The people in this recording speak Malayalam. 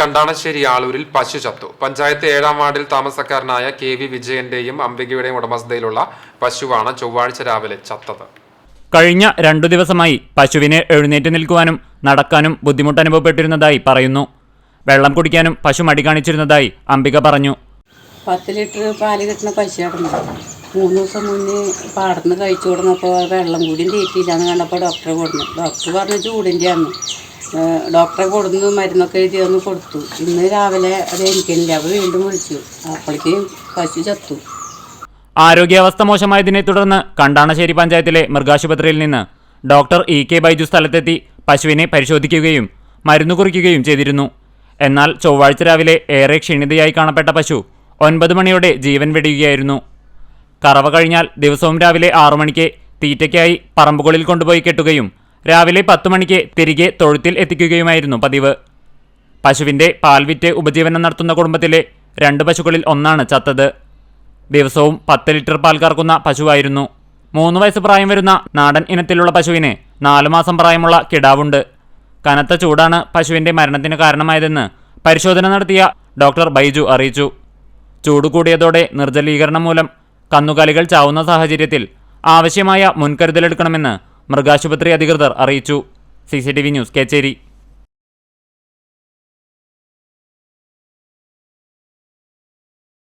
കണ്ടാണശ്ശേരി ആളൂരിൽ പശു ചത്തു. പഞ്ചായത്ത് ഏഴാം വാർഡിൽ താമസക്കാരനായ കെ വി വിജയന്റെയും അംബികയുടെയും ഉടമസ്ഥതയിലുള്ള പശുവാണ് ചൊവ്വാഴ്ച രാവിലെ ചത്തത്. കഴിഞ്ഞ രണ്ടു ദിവസമായി പശുവിനെ എഴുന്നേറ്റ് നിൽക്കുവാനും നടക്കാനും ബുദ്ധിമുട്ട് അനുഭവപ്പെട്ടിരുന്നതായി പറയുന്നു. വെള്ളം കുടിക്കാനും പശു മടി കാണിച്ചിരുന്നതായി അംബിക പറഞ്ഞു. പത്ത് ലിറ്റർ പാൽ കിട്ടുന്ന പശുവായിരുന്നു. മൂന്ന് ദിവസം മുന്നേ പാടന്ന് കഴിച്ചു കൊടുന്നപ്പോൾ വെള്ളം കൂടിയും തീറ്റിയില്ലാന്ന് കണ്ടപ്പോൾ ഡോക്ടറെ കൊടുന്നു ഡോക്ടർ പറഞ്ഞു ചൂടിന്റെ ആണ് ഡോക്ടറെ കൊടുന്ന് മരുന്നൊക്കെ എഴുതി ഒന്ന് കൊടുത്തു. ഇന്ന് രാവിലെ അത് എനിക്കില്ല അവൾ വീണ്ടും വിളിച്ചു. അപ്പോഴേക്കും പശു ചത്തു. ആരോഗ്യാവസ്ഥ മോശമായതിനെ തുടർന്ന് കണ്ടാണശ്ശേരി പഞ്ചായത്തിലെ മൃഗാശുപത്രിയിൽ നിന്ന് ഡോക്ടർ ഇ കെ ബൈജു സ്ഥലത്തെത്തി പശുവിനെ പരിശോധിക്കുകയും മരുന്ന് കുറിക്കുകയും ചെയ്തിരുന്നു. എന്നാൽ ചൊവ്വാഴ്ച രാവിലെ ഏറെ ക്ഷീണിതയായി കാണപ്പെട്ട പശു ഒൻപത് മണിയോടെ ജീവൻ വെടിയുകയായിരുന്നു. കറവ കഴിഞ്ഞാൽ ദിവസവും രാവിലെ ആറു മണിക്ക് തീറ്റയ്ക്കായി പറമ്പുകളിൽ കൊണ്ടുപോയി കെട്ടുകയും രാവിലെ പത്ത് മണിക്ക് തിരികെ തൊഴുത്തിൽ എത്തിക്കുകയുമായിരുന്നു പതിവ്. പശുവിന്റെ പാൽവിറ്റ് ഉപജീവനം നടത്തുന്ന കുടുംബത്തിലെ രണ്ട് പശുക്കളിൽ ഒന്നാണ് ചത്തത്. ദിവസവും പത്ത് ലിറ്റർ പാൽ കറക്കുന്ന പശുവായിരുന്നു. മൂന്ന് വയസ്സ് പ്രായം വരുന്ന നാടൻ ഇനത്തിലുള്ള പശുവിന് നാലു മാസം പ്രായമുള്ള കിടാവുണ്ട്. കനത്ത ചൂടാണ് പശുവിന്റെ മരണത്തിന് കാരണമായതെന്ന് പരിശോധന നടത്തിയ ഡോക്ടർ ബൈജു അറിയിച്ചു. ചൂട് കൂടിയതോടെ നിർജലീകരണം മൂലം കന്നുകാലികൾ ചാവുന്ന സാഹചര്യത്തിൽ ആവശ്യമായ മുൻകരുതലെടുക്കണമെന്ന് മൃഗാശുപത്രി അധികൃതർ അറിയിച്ചു. C news Kechery.